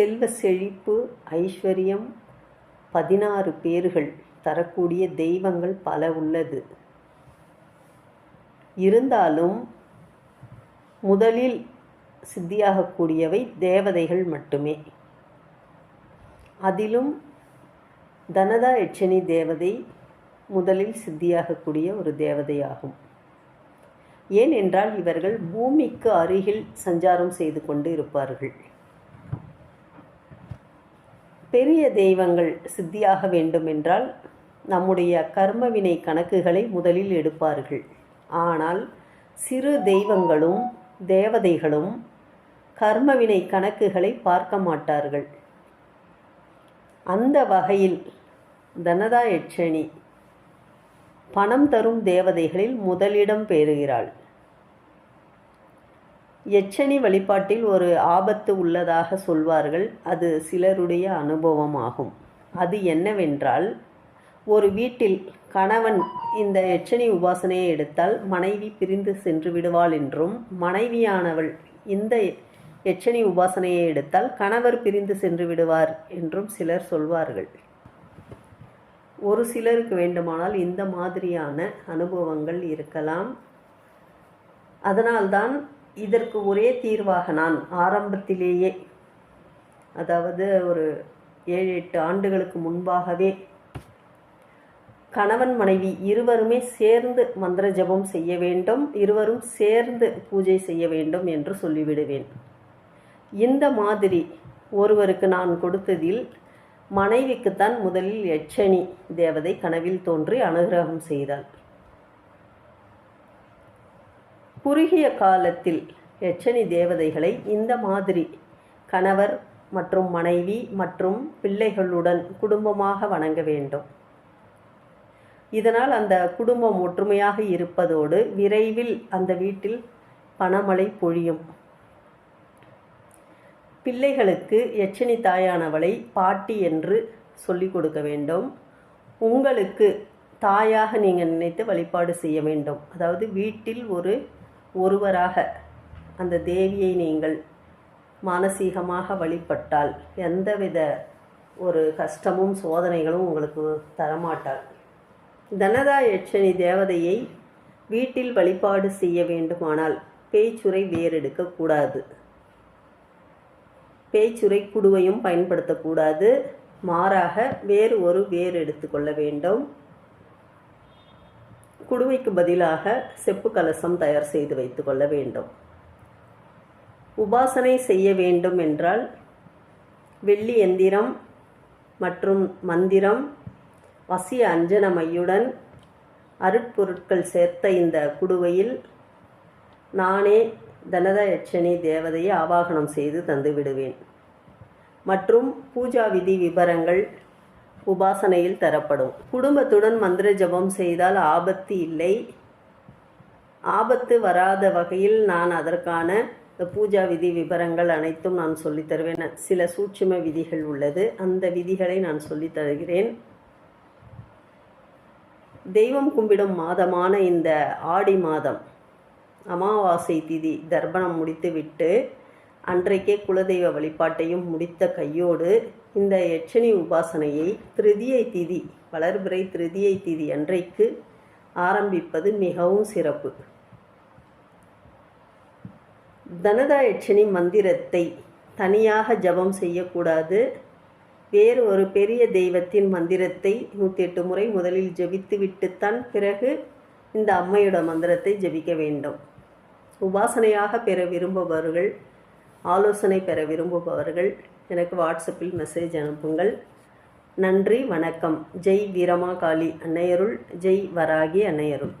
செல்வ செழிப்பு ஐஸ்வர்யம் பதினாறு பேர்கள் தரக்கூடிய தெய்வங்கள் பல உள்ளது. இருந்தாலும் முதலில் சித்தியாகக்கூடியவை தேவதைகள் மட்டுமே. அதிலும் தனதா எச்சனி தேவதை முதலில் சித்தியாகக்கூடிய ஒரு தேவதையாகும். ஏனென்றால் இவர்கள் பூமிக்கு அருகில் சஞ்சாரம் செய்து கொண்டு இருப்பார்கள். பெரிய தெய்வங்கள் சித்தியாக வேண்டுமென்றால் நம்முடைய கர்மவினை கணக்குகளை முதலில் எடுப்பார்கள். ஆனால் சிறு தெய்வங்களும் தேவதைகளும் கர்மவினை கணக்குகளை பார்க்க மாட்டார்கள். அந்த வகையில் தனதா யட்சணி பணம் தரும் தேவதைகளில் முதலிடம் பெறுகிறாள் எச்சனி வழிபாட்டில் ஒரு ஆபத்து உள்ளதாக சொல்வார்கள். அது சிலருடைய அனுபவமாகும். அது என்னவென்றால் ஒரு வீட்டில் கணவன் இந்த எச்சனி உபாசனையை எடுத்தால் மனைவி பிரிந்து சென்று விடுவாள் என்றும் மனைவியானவள் இந்த எச்சனி உபாசனையை எடுத்தால் கணவர் பிரிந்து சென்று விடுவார் என்றும் சிலர் சொல்வார்கள். ஒரு சிலருக்கு வேண்டுமானால் இந்த மாதிரியான அனுபவங்கள் இருக்கலாம். அதனால்தான் இதற்கு ஒரே தீர்வாக நான் ஆரம்பத்திலேயே அதாவது ஒரு ஏழு எட்டு ஆண்டுகளுக்கு முன்பாகவே கணவன் மனைவி இருவருமே சேர்ந்து மந்திர ஜபம் செய்ய வேண்டும் இருவரும் சேர்ந்து பூஜை செய்ய வேண்டும் என்று சொல்லிவிடுவேன். இந்த மாதிரி ஒருவருக்கு நான் கொடுத்ததில் மனைவிக்குத்தான் முதலில் யட்சணி தேவதை கனவில் தோன்றி அனுகிரகம் செய்தாள். குறுகிய காலத்தில் யட்சனி தேவதைகளை இந்த மாதிரி கணவர் மற்றும் மனைவி மற்றும் பிள்ளைகளுடன் குடும்பமாக வணங்க வேண்டும். இதனால் அந்த குடும்பம் ஒற்றுமையாக இருப்பதோடு விரைவில் அந்த வீட்டில் பணமழை பொழியும். பிள்ளைகளுக்கு எச்சனி தாயானவளை பாட்டி என்று சொல்லிக் கொடுக்க வேண்டும். உங்களுக்கு தாயாக நீங்கள் நினைத்து வழிபாடு செய்ய வேண்டும். அதாவது வீட்டில் ஒரு ஒருவராக அந்த தேவியை நீங்கள் மானசீகமாக வழிபட்டால் எந்தவித ஒரு கஷ்டமும் சோதனைகளும் உங்களுக்கு தரமாட்டாள் தனதா யட்சணி தேவதையை வீட்டில் வழிபாடு செய்ய வேண்டுமானால் பேச்சுரை வேறெடுக்கக்கூடாது பேச்சுரை குடுவையும் பயன்படுத்தக்கூடாது மாறாக வேறு ஒரு வேர் எடுத்துக்கொள்ள வேண்டும். குடுவைக்கு பதிலாக செப்பு கலசம் தயார் செய்து வைத்துக்கொள்ள வேண்டும். உபாசனை செய்ய வேண்டும் என்றால் வெள்ளி எந்திரம் மற்றும் மந்திரம் வசிய அஞ்சன மையுடன் அருட்பொருட்கள் சேர்த்த இந்த குடுவையில் நானே தனத யட்சணி தேவதையை ஆவாகனம் செய்து தந்து விடுவேன். மற்றும் பூஜா விதி விவரங்கள் உபாசனையில் தரப்படும். குடும்பத்துடன் மந்திர ஜபம் செய்தால் ஆபத்து இல்லை. ஆபத்து வராத வகையில் நான் அதற்கான பூஜா விதி விவரங்கள் அனைத்தும் நான் சொல்லித் தருவேன். சில சூட்சும விதிகள் உள்ளது. அந்த விதிகளை நான் சொல்லித் தருகிறேன். தெய்வம் கும்பிடும் மாதமான இந்த ஆடி மாதம் அமாவாசை திதி தர்ப்பணம் முடித்துவிட்டு அன்றைக்கே குலதெய்வ வழிபாட்டையும் முடித்த கையோடு இந்த யட்சணி உபாசனையை திருதியை திதி வளர்பிறை திருதியை திதி அன்றைக்கு ஆரம்பிப்பது மிகவும் சிறப்பு. தனதா யட்சணி மந்திரத்தை தனியாக ஜபம் செய்யக்கூடாது. வேறு ஒரு பெரிய தெய்வத்தின் மந்திரத்தை நூற்றி எட்டு முறை முதலில் ஜபித்து விட்டுத்தான் பிறகு இந்த அம்மையோட மந்திரத்தை ஜபிக்க வேண்டும். உபாசனையாக பெற விரும்புபவர்கள் ஆலோசனை பெற விரும்புபவர்கள் எனக்கு வாட்ஸ்அப்பில் மெசேஜ் அனுப்புங்கள். நன்றி வணக்கம். ஜெய் வீரமா காளி அன்னையருள் ஜெய் வராகி அன்னையருள்.